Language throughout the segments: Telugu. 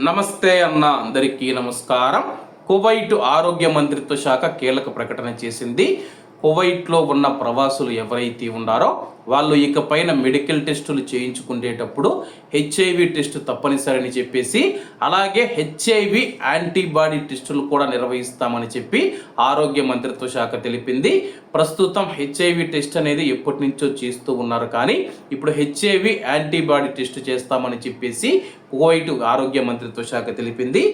నమస్తే అన్న అందరికీ నమస్కారం. కువైట్ ఆరోగ్య మంత్రిత్వ శాఖ కీలక ప్రకటన చేసింది. కువైట్లో ఉన్న ప్రవాసులు ఎవరైతే ఉన్నారో వాళ్ళు ఇకపైన మెడికల్ టెస్టులు చేయించుకునేటప్పుడు హెచ్ఐవి టెస్ట్ తప్పనిసరని చెప్పేసి అలాగే హెచ్ఐవి యాంటీబాడీ టెస్టులు కూడా నిర్వహిస్తామని చెప్పి ఆరోగ్య మంత్రిత్వ శాఖ తెలిపింది. ప్రస్తుతం హెచ్ఐవి టెస్ట్ అనేది ఎప్పటి నుంచో చేస్తూ ఉన్నారు కానీ ఇప్పుడు హెచ్ఐవి యాంటీబాడీ టెస్ట్ చేస్తామని చెప్పేసి కువైట్ ఆరోగ్య మంత్రిత్వ శాఖ తెలిపింది.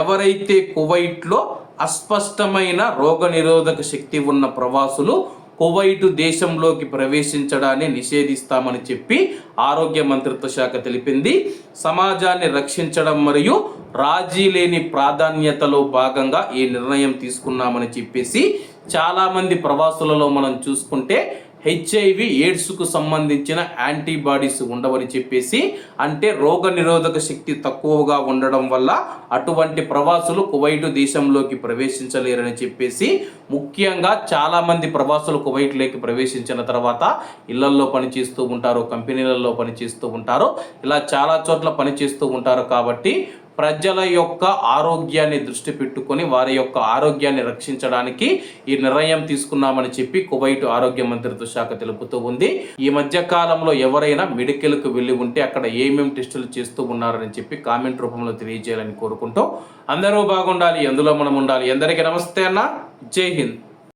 ఎవరైతే కువైట్లో అస్పష్టమైన రోగనిరోధక శక్తి ఉన్న ప్రవాసులు కువైటు దేశంలోకి ప్రవేశించడాన్ని నిషేధిస్తామని చెప్పి ఆరోగ్య మంత్రిత్వ శాఖ తెలిపింది. సమాజాన్ని రక్షించడం మరియు రాజీ లేని ప్రాధాన్యతలో భాగంగా ఈ నిర్ణయం తీసుకున్నామని చెప్పేసి చాలామంది ప్రవాసులలో మనం చూసుకుంటే హెచ్ఐవి ఎయిడ్స్కు సంబంధించిన యాంటీబాడీస్ ఉండవని చెప్పేసి అంటే రోగ నిరోధక శక్తి తక్కువగా ఉండడం వల్ల అటువంటి ప్రవాసులు కువైటు దేశంలోకి ప్రవేశించలేరని చెప్పేసి ముఖ్యంగా చాలామంది ప్రవాసులు కువైట్లోకి ప్రవేశించిన తర్వాత ఇళ్ళల్లో పనిచేస్తూ ఉంటారు కంపెనీలలో పనిచేస్తూ ఉంటారు. ఇలా చాలా చోట్ల పనిచేస్తూ ఉంటారు కాబట్టి ప్రజల యొక్క ఆరోగ్యాన్ని దృష్టి పెట్టుకొని వారి యొక్క ఆరోగ్యాన్ని రక్షించడానికి ఈ నిర్ణయం తీసుకున్నామని చెప్పి కువైట్ ఆరోగ్య మంత్రిత్వ శాఖ తెలుపుతూ ఉంది. ఈ మధ్య కాలంలో ఎవరైనా మెడికల్కు వెళ్ళి ఉంటే అక్కడ ఏమేమి టెస్టులు చేస్తూ ఉన్నారని చెప్పి కామెంట్ రూపంలో తెలియజేయాలని కోరుకుంటూ అందరూ బాగుండాలి ఎందులో మనం ఉండాలి. అందరికీ నమస్తే అన్న. జై హింద్.